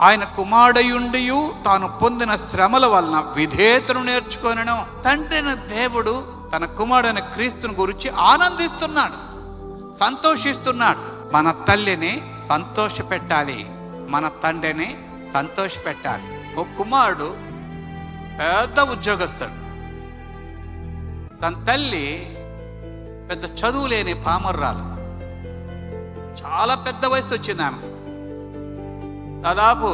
ఆయన కుమారుడయుండియు తాను పొందిన శ్రమల వలన విధేయతను నేర్చుకొనను. తండ్రిన దేవుడు తన కుమారుడైన క్రీస్తుని గురించి ఆనందిస్తున్నాడు సంతోషిస్తున్నాడు. మన తల్లిని సంతోష పెట్టాలి మన తండ్రిని సంతోష పెట్టాలి ఓ కుమారుడు పెద్ద ఉద్యోగస్తుడు. తన తల్లి పెద్ద చదువు లేని పామర్రాలు. చాలా పెద్ద వయసు వచ్చింది ఆమెకు. దాదాపు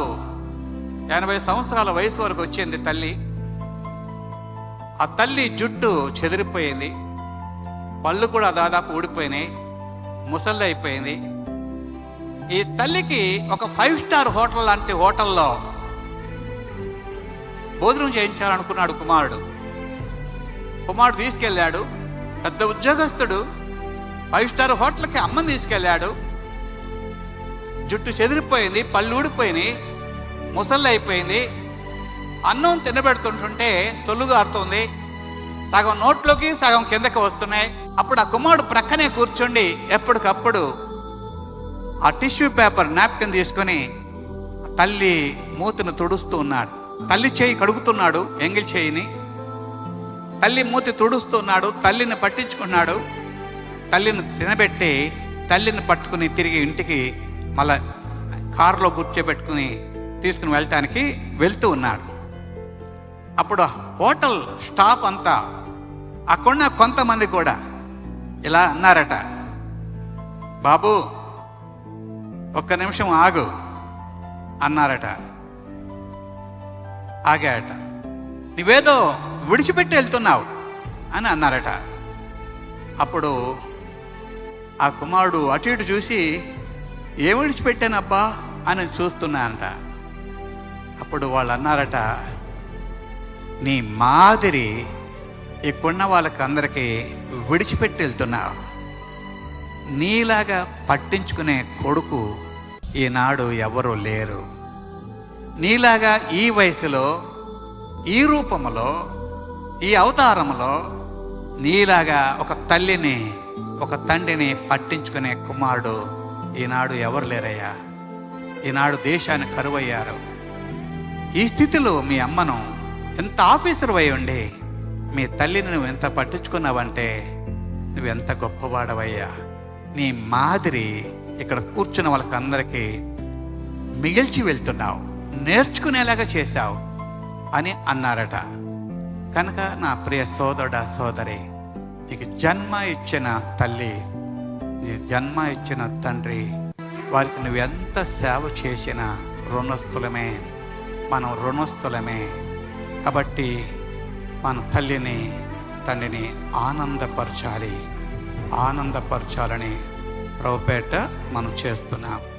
ఎనభై సంవత్సరాల వయసు వరకు వచ్చింది తల్లి. ఆ తల్లి జుట్టు చెదిరిపోయింది. పళ్ళు కూడా దాదాపు ఊడిపోయినాయి. ముసలి అయిపోయింది. ఈ తల్లికి ఒక ఫైవ్ స్టార్ హోటల్ లాంటి హోటల్లో భోజనం చేయించాలనుకున్నాడు కుమారుడు. కుమారుడు తీసుకెళ్ళాడు. పెద్ద ఉద్యోగస్తుడు. ఫైవ్ స్టార్ హోటల్కి అమ్మని తీసుకెళ్ళాడు. జుట్టు చెదిరిపోయింది పళ్ళు ఊడిపోయినాయి ముసళ్ళు అయిపోయింది. అన్నం తినబెడుతుంటుంటే సొల్లుగారుతుంది సగం నోట్లోకి సగం కిందకి వస్తున్నాయి. అప్పుడు ఆ కుమారుడు ప్రక్కనే కూర్చుండి ఎప్పటికప్పుడు ఆ టిష్యూ పేపర్ నాప్కిన్ తీసుకొని తల్లి మూతిని తుడుస్తూ ఉన్నాడు. తల్లి చేయి కడుగుతున్నాడు ఎంగిల్ చేయిని. తల్లి మూతి తుడుస్తున్నాడు తల్లిని పట్టించుకున్నాడు. తల్లిని తినబెట్టి తల్లిని పట్టుకుని తిరిగి ఇంటికి మళ్ళా కారులో కూర్చోబెట్టుకుని తీసుకుని వెళ్ళటానికి వెళ్తూ ఉన్నాడు. అప్పుడు హోటల్ స్టాఫ్ అంతా అక్కడున్న కొంతమంది కూడా ఇలా అన్నారట. బాబు ఒక్క నిమిషం ఆగు అన్నారట. ఆగాట నువ్వేదో విడిచిపెట్టి వెళ్తున్నావు అని అన్నారట. అప్పుడు ఆ కుమారుడు అటు ఇటు చూసి ఏం విడిచిపెట్టానబ్బా అని చూస్తున్నానంట అప్పుడు వాళ్ళు అన్నారట నీ మాదిరి ఇక్కడున్న వాళ్ళకి అందరికీ విడిచిపెట్టి వెళ్తున్నావు. నీలాగా పట్టించుకునే కొడుకు ఈనాడు ఎవరు లేరు. నీలాగా ఈ వయసులో ఈ రూపంలో ఈ అవతారములో నీలాగా ఒక తల్లిని ఒక తండ్రిని పట్టించుకునే కుమారుడు ఈనాడు ఎవరు లేరయ్యా? ఈనాడు దేశాన్ని కరువయ్యారు. ఈ స్థితిలో మీ అమ్మను ఎంత ఆఫీసర్ అయి ఉండి మీ తల్లిని నువ్వు ఎంత పట్టించుకున్నావంటే నువ్వెంత గొప్పవాడవయ్యా? నీ మాదిరి ఇక్కడ కూర్చున్న వాళ్ళకందరికీ మిగిల్చి వెళ్తున్నావు నేర్చుకునేలాగా చేశావు అని అన్నారట. కనుక నా ప్రియ సోదరుడ సోదరి నీకు జన్మ ఇచ్చిన తల్లి జన్మ ఇచ్చిన తండ్రి. వారికి నువ్వు ఎంత సేవ చేసినా రుణస్థులమే. మనం రుణస్థులమే. కాబట్టి మన తల్లిని తండ్రిని ఆనందపరచాలి. ఆనందపరచాలని ప్రభుపేట మనం చేస్తున్నాం.